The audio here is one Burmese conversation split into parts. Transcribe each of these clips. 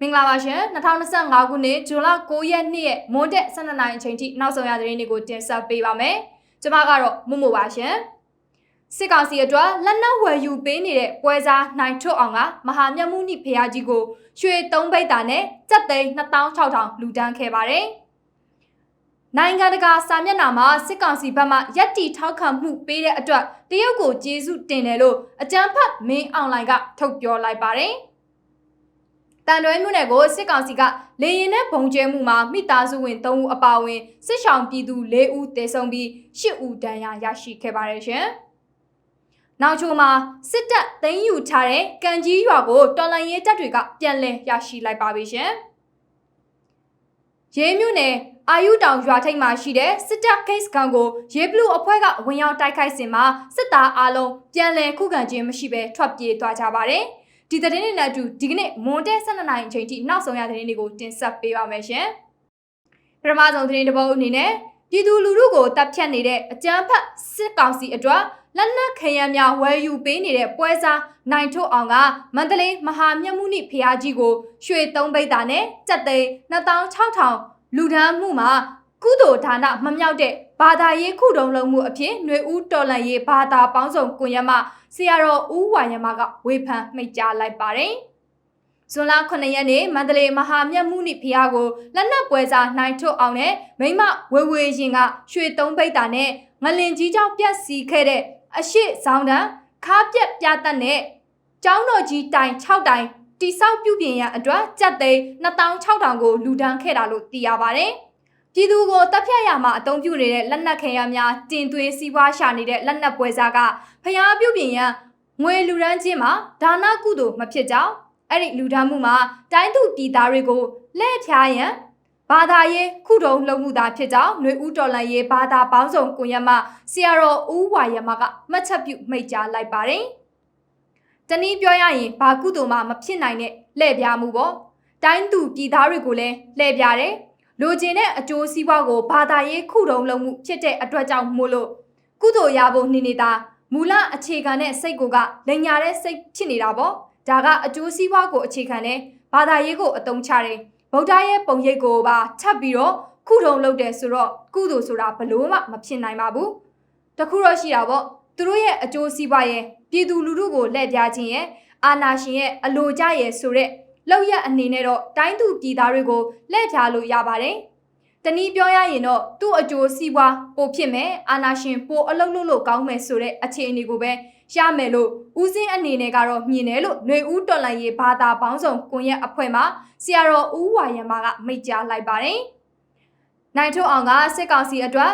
မင်္ဂလာပါရှင်2025ခုနှစ်ဇွန်လ9ရက်နေ့ရဲ့မွန်းတက်12နိုင်အချိန်ထိနောက်ဆုံးရသတင်းတွေကိုတင်ဆက်ပေးပါမယ်။ကျွန်မကတော့မမို့ပါရှင်။စစ်ကောင်စီအတွက်လက်နက်ဝယ်ယူပေးနေတဲ့ပွဲစားနိုင်ထွတ်အောင်ကမဟာမြတ်မှုနိဖရာကြီးကိုရွှေသုံးပိတ်တာနဲ့စက်သိန်း2600လူဒန်းခဲ့ပါတယ်။နိုင်ငံတကာစာမျက်နှာမှာစစ်ကောင်စီဘက်မှရက်တီထောက်ခံမှုပေးတဲ့အတွက်တရုတ်ကိုကျေးဇူးတင်တယ်လို့အကြံဖတ်မင်းအွန်လိုင်းကထုတ်ပြောလိုက်ပါတယ်။ တန်တွဲမြို့နယ်ကိုစစ်ကောင်စီကလေရင်နဲ့ဘုံကျဲမှုမှာမိသားစုဝင်3ဦးအပါအဝင်စစ်ဆောင်ပြည်သူ4ဦးတေဆုံးပြီး10ဦးဒဏ်ရာရရှိခဲ့ပါတယ်ရှင်။နောက်ချိုမှာစစ်တပ်သိမ်းယူထားတဲ့ကံကြီးရွာကိုတော်လန်ရေးတပ်တွေကပြန်လည်ရရှိလိုက်ပါပြီရှင်။ရေးမြို့နယ်အာယုတောင်ရွာထိပ်မှာရှိတဲ့စစ်တပ် case ကန်ကိုရေဘလူးအဖွဲ့ကဝင်ရောက်တိုက်ခိုက်စဉ်မှာစစ်သားအလုံးပြန်လည်ခုခံခြင်းမရှိဘဲထွက်ပြေးသွားကြပါတယ်။ ဒီသတင်းတွေနဲ့အတူဒီကနေ့မွန်တဲ12နိုင်အချိန်ထိနောက်ဆုံးရသတင်းတွေကိုတင်ဆက်ပေးပါမယ်ရှင်ပထမဆုံးသတင်းတစ်ပုဒ်အနေနဲ့ပြည်သူလူထုကိုတပ်ဖြတ်နေတဲ့အကြမ်းဖက်စစ်ကောင်စီအတွက်လက်နက်ခရမ်းများဝယ်ယူပေးနေတဲ့ပွဲစားနိုင်ထုတ်အောင်ကမန္တလေးမဟာမြတ်မှုနိဖျားကြီးကိုရွှေသုံးပိတ်တာနဲ့စက်သိန်း2600လူဒန်းမှုမှာ ကုသိုလ်ဌာနမမြောက်တဲ့ဘာသာရေးခုတုံးလုံးမှုအဖြစ်ຫນွေဦးတော်လန်ရေးဘာသာပေါင်းစုံကွန်ရက်မှဆရာတော်ဦးဝါယမကဝေဖန်မိတ်ကြားလိုက်ပါတယ်။ဇွန်လ9ရက်နေ့မန္တလေးမဟာမြတ်မှုနိဖုရားကိုလက်နက်ပွဲစားနိုင်ထုတ်အောင်နဲ့မိမဝေဝေရင်ကရွှေသုံးပိတ်တာနဲ့ငလင်ကြီးကြောင့်ပြက်စီခဲ့တဲ့အရှိဆောင်တန်းခါပြက်ပြတ်တဲ့နဲ့ကျောင်းတော်ကြီးတိုင်6တိုင်တိဆောက်ပြုပြင်ရန်အတွက်ကြက်သိန်း2600ကိုလူဒန်းခဲ့တာလို့သိရပါတယ်။ ပြည်သူကိုတပ်ဖြတ်ရမှာအသုံးပြုနေတဲ့လက်နက်ခဲယမ်းများတင်သွင်းစီးပွားရှာနေတဲ့လက်နက်ပွဲစားကဖျားပြုတ်ပြင်ရန်ငွေလူရန်ချင်းမှာဒါနကုသိုလ်မဖြစ်ကြောင်းအဲ့ဒီလူဒန်းမှုမှာတိုင်းသူပြည်သားတွေကိုလက်ဖြားရန်ဘာသာရေးခုတုံးလုံးမှုသာဖြစ်ကြောင်းຫນွေဦးတော်လန်ရေးဘာသာပေါင်းစုံကွန်ရက်မှဆရာတော်ဦးဝါရမကမှတ်ချက်ပြုမိတ်ကြားလိုက်ပါတယ်။တနည်းပြောရရင်ဘာကုသိုလ်မှမဖြစ်နိုင်တဲ့လှည့်ပြားမှုပေါ့။တိုင်းသူပြည်သားတွေကိုလည်းလှည့်ပြားတယ် လိုချင်တဲ့အကျိုးစီးပွားကိုဘာသာရေးခုတုံးလုံးမှုဖြစ်တဲ့အတွက်ကြောင့်မို့လို့ကုသိုလ်ရဖို့နေနေတာမူလအခြေခံတဲ့စိတ်ကိုကလိန်ညာတဲ့စိတ်ဖြစ်နေတာပေါ့ဒါကအကျိုးစီးပွားကိုအခြေခံတဲ့ဘာသာရေးကိုအတုံးချတယ်ဗုဒ္ဓရဲ့ပုံရိပ်ကိုပါထပ်ပြီးတော့ခုထုံလုပ်တယ်ဆိုတော့ကုသိုလ်ဆိုတာဘလို့မှမဖြစ်နိုင်ပါဘူးတခုတော့ရှိတာပေါ့သူတို့ရဲ့အကျိုးစီးပွားရဲ့ပြည်သူလူထုကိုလှည့်ပြခြင်းရဲ့အာနာရှင်ရဲ့အလိုကြရဲ့ဆိုတဲ့ လောက်ရအနေနဲ့တော့တိုင်းသူပြည်သားတွေကိုလက်ဖြာလို့ရပါတယ်။တနည်းပြောရရင်တော့သူ့အကျိုးစီးပွားပိုဖြစ်မယ်အာနာရှင်ပိုအလုပ်လုပ်လို့ကောင်းမယ်ဆိုတဲ့အခြေအနေကိုပဲရမယ်လို့ဦးစင်းအနေနဲ့ကတော့မြင်တယ်လို့ຫນွေဦးတော်လိုင်းရေးဘာသာပေါင်းစုံကွန်ရက်အဖွဲ့မှဆရာတော်ဦးဝါရမကမိတ်ကြားလိုက်ပါတယ်။နိုင်ထုတ်အောင်ကစစ်ကောင်စီအတွက်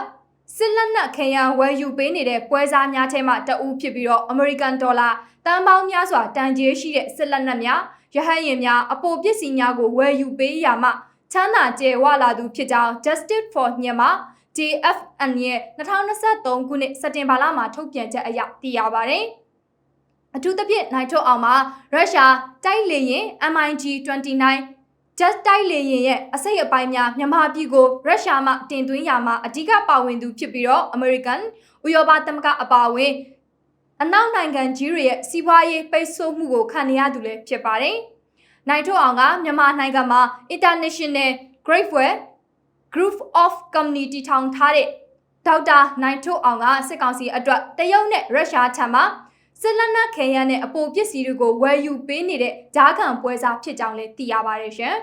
စစ်လက်နက်ခရံဝယ်ယူပေးနေတဲ့ပွဲစားများထဲမှာတအူးဖြစ်ပြီးတော့အမေရိကန်ဒေါ်လာတန်ပေါင်းများစွာတန်ကြေးရှိတဲ့စစ်လက်နက်များ ရဟန်းရင်များအပေါ်ပစ္စည်းများကိုဝယ်ယူပေးရမှချမ်းသာကျယ်ဝလာသူဖြစ်ကြောင်း Justice for မြန်မာ JFN ရဲ့2023ခုနှစ်စက်တင်ဘာလမှာထုတ်ပြန်ချက်အရသိရပါတယ်။အထူးသဖြင့်နိုင်ထုတ်အောင်မှာရုရှားတိုက်လေရင် MiG-29 just တိုက်လေရင်ရဲ့အစိတ်အပိုင်းများမြန်မာပြည်ကိုရုရှားမှတင်သွင်းရမှာအဓိကပါဝင်သူဖြစ်ပြီးတော့ American ဥရောပသမဂ္ဂအပါအဝင် အနောက်နိုင်ငံကြီးတွေရဲ့စီးပွားရေးပိတ်ဆို့မှုကိုခံနေရသူလည်းဖြစ်ပါတယ်။နိုင်ထုတ်အောင်ကမြန်မာနိုင်ငံမှာ International Greatwell Group of Community ထောင်ထားတဲ့ဒေါက်တာနိုင်ထုတ်အောင်ကစစ်ကောင်စီအတွက်တရုတ်နဲ့ရုရှားထံမှစစ်လက်နက်ခဲယမ်းနဲ့အပိုပစ္စည်းတွေကိုဝယ်ယူပေးနေတဲ့ဂျားခံပွဲစားဖြစ်ကြောင်းလည်းသိရပါတယ်ရှင်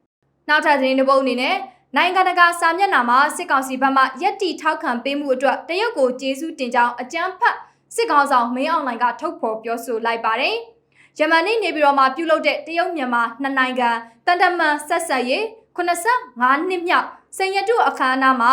။နောက်ထပ်သတင်းတစ်ပုဒ်အနေနဲ့နိုင်ငံတကာစာမျက်နှာမှာစစ်ကောင်စီဘက်မှရက်တီထောက်ခံပေးမှုအတွက်တရုတ်ကိုကျေးဇူးတင်ကြောင်းအကြမ်းဖက် စစ်ကောင်ဆောင်မင်းအောင်လှိုင်ကထုတ်ဖော်ပြောဆိုလိုက်ပါတယ်။ယမန်နေ့နေပြည်တော်မှာပြုလုပ်တဲ့တရုတ်မြန်မာနှစ်နိုင်ငံတန်တမန်ဆက်ဆက်ရေး85နှစ်မြောက်စင်ရတုအခမ်းအနားမှာ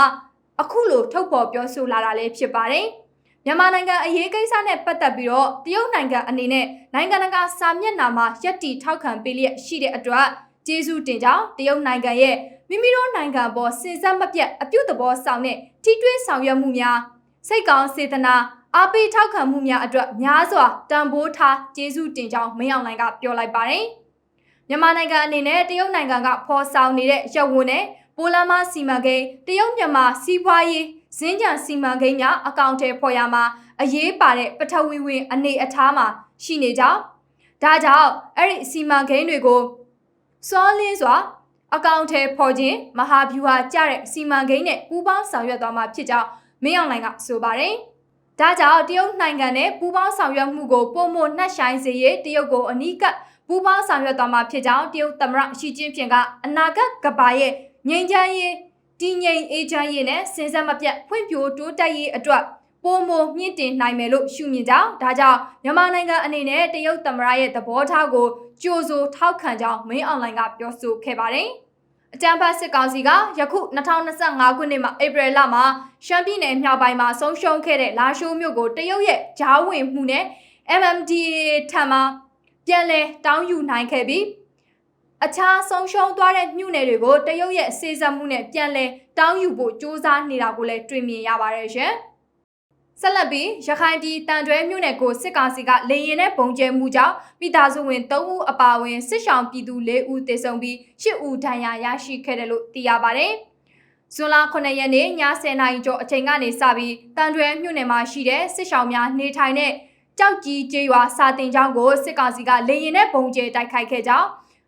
အခုလိုထုတ်ဖော်ပြောဆိုလာတာလည်းဖြစ်ပါတယ်။မြန်မာနိုင်ငံအရေးကိစ္စနဲ့ပတ်သက်ပြီးတော့တရုတ်နိုင်ငံအနေနဲ့နိုင်ငံတကာစာမျက်နှာမှာယက်တီထောက်ခံပေးလျက်ရှိတဲ့အတွက်ကျေးဇူးတင်ကြောင်းတရုတ်နိုင်ငံရဲ့မိမိတို့နိုင်ငံပေါ်စင်စက်မပြတ်အပြုတ်သဘောဆောင်တဲ့ထိတွဲဆောင်ရွက်မှုများစိတ်ကောင်းစေတနာ အားပေးထောက်ခံမှုများအတွက်များစွာတန်ဖိုးထားကျေးဇူးတင်ကြောင်းမင်းအောင်လှိုင်ကပြောလိုက်ပါတယ်။မြန်မာနိုင်ငံအနေနဲ့တရုတ်နိုင်ငံကဖော်ဆောင်နေတဲ့ရပ်ဝန်းနဲ့ပိုလန်မစီမံကိန်းတရုတ်မြန်မာစီးပွားရေးဇင်းကြံစီမံကိန်းများအကောင့်ထဲဖော်ရမှာအရေးပါတဲ့ပထဝီဝင်အနေအထားမှာရှိနေကြောင်းဒါကြောင့်အဲ့ဒီစီမံကိန်းတွေကိုစွာလင်းစွာအကောင့်ထဲပေါ်ခြင်းမဟာဗျူဟာကျတဲ့စီမံကိန်းနဲ့ပူးပေါင်းဆောင်ရွက်သွားမှာဖြစ်ကြောင်းမင်းအောင်လှိုင်ကဆိုပါတယ်။ ဒါကြောင့်တရုတ်နိုင်ငံနဲ့ပူးပေါင်းဆောင်ရွက်မှုကိုပုံမနှက်ဆိုင်စေရေးတရုတ်ကိုအနီးကပ်ပူးပေါင်းဆောင်ရွက်သွားမှာဖြစ်ကြောင်းတရုတ်သမ္မတရှီကျင်းဖျင်ကအနာဂတ်ကဘာရဲ့ငြိမ်းချမ်းရေးတည်ငြိမ်အေးချမ်းရေးနဲ့စင်စက်မပြတ်ဖွံ့ဖြိုးတိုးတက်ရေးအတွက်ပုံမမြင့်တင်နိုင်မယ်လို့ရှုမြင်ကြောင်းဒါကြောင့်မြန်မာနိုင်ငံအနေနဲ့တရုတ်သမ္မတရဲ့သဘောထားကိုကြိုးစိုးထောက်ခံကြောင်းမင်းအွန်လိုင်းကပြောဆိုခဲ့ပါတယ်။ အကြံဖတ်စစ်ကောင်စီကယခု2025ခုနှစ်မှာဧပြီလမှာရှမ်းပြည်နယ်မြောက်ပိုင်းမှာဆုံးရှုံးခဲ့တဲ့လာရှိုးမြို့ကိုတရုတ်ရဲ့ဂျားဝင်မှုနဲ့ MMDA ထံမှပြန်လည်တောင်းယူနိုင်ခဲ့ပြီးအခြားဆုံးရှုံးသွားတဲ့မြို့နယ်တွေကိုတရုတ်ရဲ့စေစပ်မှုနဲ့ပြန်လည်တောင်းယူဖို့စ조사နေတာကိုလည်းတွေ့မြင်ရပါတယ်ရှင်။ ဆက်လက်ပြီးရခိုင်ပြည်တန်တွဲမြို့နယ်ကိုစစ်ကောင်စီကလေရင်နဲ့ပုံကျဲမှုကြောင့်မိသားစုဝင်3ဦးအပါအဝင်စစ်ဆောင်ပြည်သူ4ဦးသေဆုံးပြီး10ဦးဒဏ်ရာရရှိခဲ့တယ်လို့သိရပါတယ်။ဇွန်လ9ရက်နေ့ည10:00နာရီကျော်အချိန်ကနေစပြီးတန်တွဲမြို့နယ်မှာရှိတဲ့စစ်ဆောင်များနေထိုင်တဲ့ကြောက်ကြီးကျေးရွာစာတင်ကျောင်းကိုစစ်ကောင်စီကလေရင်နဲ့ပုံကျဲတိုက်ခိုက်ခဲ့ကြောင်း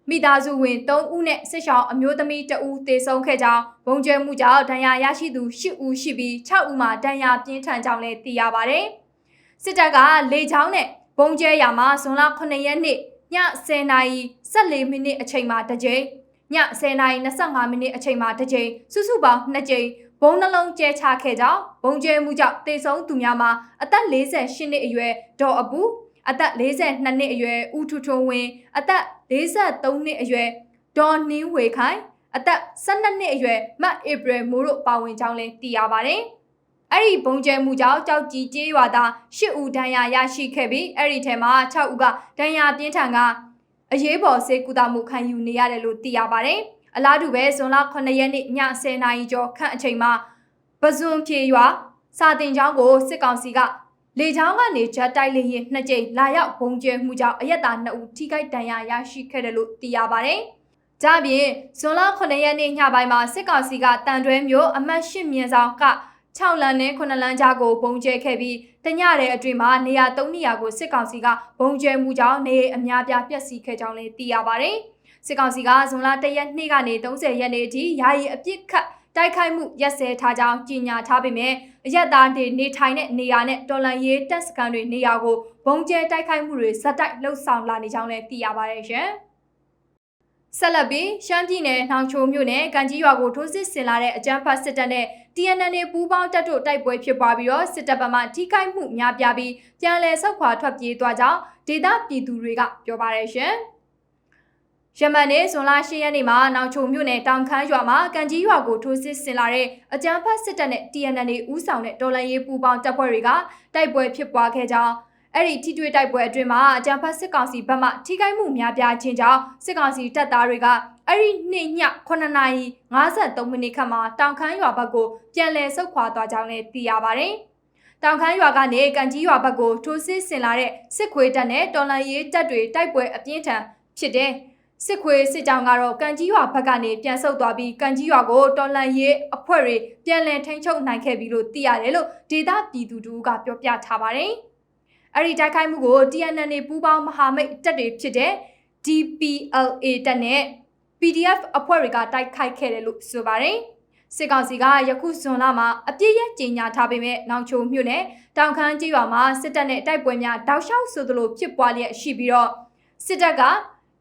မိသားစုဝင်3ဦးနဲ့စစ်ဆောင်အမျိုးသမီး2ဦးသေဆုံးခဲ့ကြောင်းဘုံကျဲမှုကြောင့်ဒဏ်ရာရရှိသူ10ဦးရှိပြီး6ဦးမှာဒဏ်ရာပြင်းထန်ကြောင်းလည်းသိရပါတယ်။စစ်တပ်ကလေချောင်းနဲ့ဘုံကျဲရာမှာဇွန်လ9ရက်နေ့ည10:14မိနစ်အချိန်မှာတစ်ကြိမ်ည10:25မိနစ်အချိန်မှာတစ်ကြိမ်စုစုပေါင်း2ကြိမ်ဘုံနှလုံးကျဲချခဲ့ကြောင်းဘုံကျဲမှုကြောင့်တေဆုံးသူများမှာအသက်48နှစ်အရွယ်ဒေါ်အပူ အသက်42နှစ်အရွယ်ဦးထွထွန်းဝင်းအသက်43နှစ်အရွယ်ဒေါ်နှင်းဝေခိုင်အသက်12နှစ်အရွယ်မတ်ဧပြီမိုးတို့ပါဝင်ကြောင်းလည်းသိရပါတယ်။အဲ့ဒီဘုံကျဲမှုကြောင့်ကြောက်ကြီးကျေးရွာသား10ဦးဒဏ်ရာရရှိခဲ့ပြီးအဲ့ဒီထဲမှာ6ဦးကဒဏ်ရာပြင်းထန်ကအရေးပေါ်ဆေးကုသမှုခံယူနေရတယ်လို့သိရပါတယ်။အလားတူပဲဇွန်လ9ရက်နေ့ည10:00နာရီကျော်ခန့်အချိန်မှာပဇွန်ဖြေရွာစာတင်ကျောင်းကိုစစ်ကောင်စီက လေချောင်းကနေဂျက်တိုက်လေရင်နှစ်ကြိမ်လာရောက်ဘုံကျဲမှုကြောင့်အရက်သား2ဦးထိခိုက်ဒဏ်ရာရရှိခဲ့တယ်လို့သိရပါတယ်။ကြပြင်ဇွန်လ9ရက်နေ့ညပိုင်းမှာစစ်ကောင်စီကတန်တွဲမျိုးအမတ်၈မြင်းဆောင်က6လမ်းနဲ့9လမ်းကြားကိုဘုံကျဲခဲ့ပြီးတညတဲ့အတွင်းမှာနေရာ3နေရာကိုစစ်ကောင်စီကဘုံကျဲမှုကြောင့်နေအများပြားပျက်စီးခဲ့ကြောင်းလည်းသိရပါတယ်။စစ်ကောင်စီကဇွန်လ1ရက်နေ့ကနေ30ရက်နေ့အထိယာယီအပြစ်ခတ် တိုက်ခိုက်မှုရက်စဲထားကြောင်းကြေညာထားပေမဲ့အရက်သားတွေနေထိုင်တဲ့နေရာနဲ့တော်လန်ရေးတပ်စခန်းတွေနေရာကိုဘုံကျဲတိုက်ခိုက်မှုတွေဇက်တိုက်လှုပ်ဆောင်လာနေကြောင်းလည်းသိရပါတယ်ရှင်။ဆက်လက်ပြီးရှမ်းပြည်နယ်နှောင်ချိုမြို့နယ်ကန်ကြီးရွာကိုထိုးစစ်ဆင်လာတဲ့အကြမ်းဖက်စစ်တပ်နဲ့ TNN ပူးပေါင်းတပ်တို့တိုက်ပွဲဖြစ်ပွားပြီးတော့စစ်တပ်ဗမာထိခိုက်မှုများပြားပြီးပြန်လည်ဆုတ်ခွာထွက်ပြေးသွားကြောင်းဒေသပြည်သူတွေကပြောပါတယ်ရှင်။ ယမန်နေ့ဇွန်လ10ရက်နေ့မှာနောင်ချုံမြို့နယ်တောင်ခမ်းရွာမှာကန်ကြီးရွာကိုထိုးစစ်ဆင်လာတဲ့အကြမ်းဖက်စစ်တပ်နဲ့ TNN ဦးဆောင်တဲ့တော်လှန်ရေးပူးပေါင်းတပ်ဖွဲ့တွေကတိုက်ပွဲဖြစ်ပွားခဲ့ကြောင်းအဲ့ဒီထိတွေ့တိုက်ပွဲအတွင်းမှာအကြမ်းဖက်စစ်ကောင်စီဘက်မှထိခိုက်မှုများပြားခြင်းကြောင့်စစ်ကောင်စီတပ်သားတွေကအဲ့ဒီနေ့ည9နာရီ53မိနစ်ခန့်မှာတောင်ခမ်းရွာဘက်ကိုပြန်လည်ဆုတ်ခွာသွားကြောင်းလည်းသိရပါတယ်။တောင်ခမ်းရွာကနေကန်ကြီးရွာဘက်ကိုထိုးစစ်ဆင်လာတဲ့စစ်ခွေးတပ်နဲ့တော်လန်ရေးတပ်တွေတိုက်ပွဲအပြင်းထန်ဖြစ်တဲ့ စစ်ခွေစစ်ကြောင်ကတော့ကန်ကြီးရွာဘက်ကနေပြန်ဆုတ်သွားပြီးကန်ကြီးရွာကိုတော်လန်ရေးအဖွဲ့တွေပြန်လည်ထိန်းချုပ်နိုင်ခဲ့ပြီလို့သိရတယ်လို့ဒေသပြည်သူတို့ကပြောပြထားပါတယ်။အဲ့ဒီတိုက်ခိုက်မှုကို TNN ပူးပေါင်းမဟာမိတ်တပ်တွေဖြစ်တဲ့ DPLA တပ်နဲ့ PDF အဖွဲ့တွေကတိုက်ခိုက်ခဲ့တယ်လို့ဆိုပါတယ်။စစ်ကောင်စီကယခုဇွန်လမှာအပြည့်ရဲ့ကြီးညာထားပေမဲ့နောင်ချိုမြို့နယ်တောင်ခမ်းကြီးရွာမှာစစ်တပ်နဲ့တိုက်ပွဲများတောက်လျှောက်ဆိုသလိုဖြစ်ပွားလျက်ရှိပြီးတော့စစ်တပ်က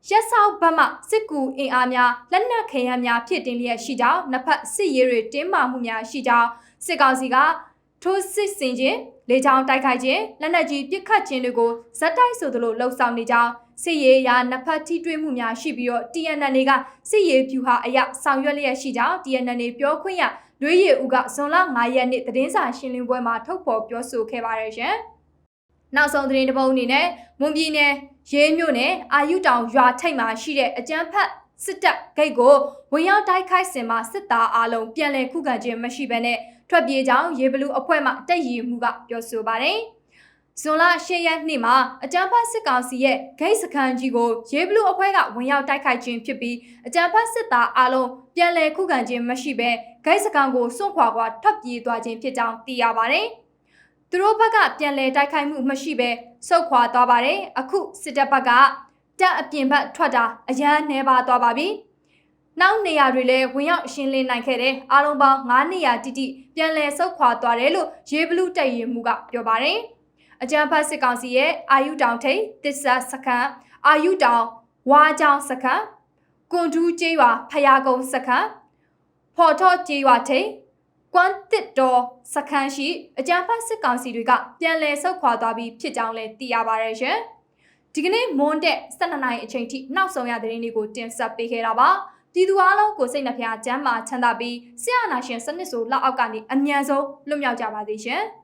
ရက်ဆောက်ဘက်မှစစ်ကူအင်အားများလက်နက်ခဲယမ်းများဖြစ်တင်လျက်ရှိကြောင်းနှစ်ဖက်စစ်ရေးတွေတင်းမာမှုများရှိကြောင်းစစ်ကောင်စီကထိုးစစ်ဆင်ခြင်းလေကြောင်းတိုက်ခိုက်ခြင်းလက်နက်ကြီးပစ်ခတ်ခြင်းတွေကိုဇက်တိုက်ဆိုသလိုလှုံ့ဆော်နေကြောင်းစစ်ရေးရာနှစ်ဖက်ထိတွေ့မှုများရှိပြီးတော့ TNN ကစစ်ရေးဖြူဟာအရဆောင်ရွက်လျက်ရှိကြောင်း TNN ပြောခွင့်ရလွေးရည်ဦးကဇွန်လ9ရက်နေ့သတင်းစာရှင်းလင်းပွဲမှာထုတ်ဖော်ပြောဆိုခဲ့ပါတယ်ရှင်။ နောက်ဆုံးသတင်းတစ်ပုဒ်အနေနဲ့မွန်ပြည်နယ်ရေးမြို့နယ်အာယုတောင်ရွာထိပ်မှာရှိတဲ့အကျန်းဖက်စစ်တပ်ဂိတ်ကိုဝင်ရောက်တိုက်ခိုက်စင်မှာစစ်သားအလုံးပြန်လည်ခုခံခြင်းမရှိဘဲနဲ့ထွက်ပြေးကြောင်းရေဘလူအဖွဲ့မှတက်ရည်မှုကပြောဆိုပါတယ်။ဇွန်လ10ရက်နေ့မှာအကြံဖတ်စစ်ကောင်စီရဲ့ဂိတ်စခန်းကြီးကိုရေဘလူအဖွဲ့ကဝင်ရောက်တိုက်ခိုက်ခြင်းဖြစ်ပြီးအကြံဖတ်စစ်သားအလုံးပြန်လည်ခုခံခြင်းမရှိဘဲဂိတ်စခန်းကိုစွန့်ခွာခွာထွက်ပြေးသွားခြင်းဖြစ်ကြောင်းသိရပါတယ်။ သူတို့ဘက်ကပြန်လည်တိုက်ခိုက်မှုမရှိဘဲစုတ်ခွာသွားပါတယ်အခုစစ်တပ်ဘက်ကတတပ်အပြင်ဘက်ထွက်တာအရန်နှဲပါသွားပါပြီ။နောက်နေရာတွေလည်းဝင်ရောက်ရှင်းလင်းနိုင်ခဲ့တဲ့အားလုံးပေါင်း9နေရာတိတိပြန်လည်ဆုတ်ခွာသွားတယ်လို့ရေဘလူးတိုက်ရင်မှုကပြောပါတယ်။အကြံဖတ်စစ်ကောင်စီရဲ့အာယုတောင်ထိပ်တစ္ဆာစခန်းအာယုတောင်ဝါချောင်းစခန်းကွန်ထူးကျေးရွာဖယားကုန်းစခန်းဖော်ထော့ကျေးရွာထိပ် ကွမ်တစ်တော်စခန်းရှိအကြံဖတ်စစ်ကောင်စီတွေကပြန်လည်ဆုတ်ခွာသွားပြီးဖြစ်ကြောင်းလည်းသိရပါတယ်ရှင်။ဒီကနေ့မွန်းတဲ့12နာရီအချိန်ထိနောက်ဆုံးရသတင်းတွေကိုတင်ဆက်ပေးခဲ့တာပါ။ပြည်သူအလုံးကိုစိတ်နှဖျားစမ်းမာချမ်းသာပြီးဆရာနာရှင်စနစ်ဆိုလက်အောက်ကနေအမြန်ဆုံးလွတ်မြောက်ကြပါသေးရှင်။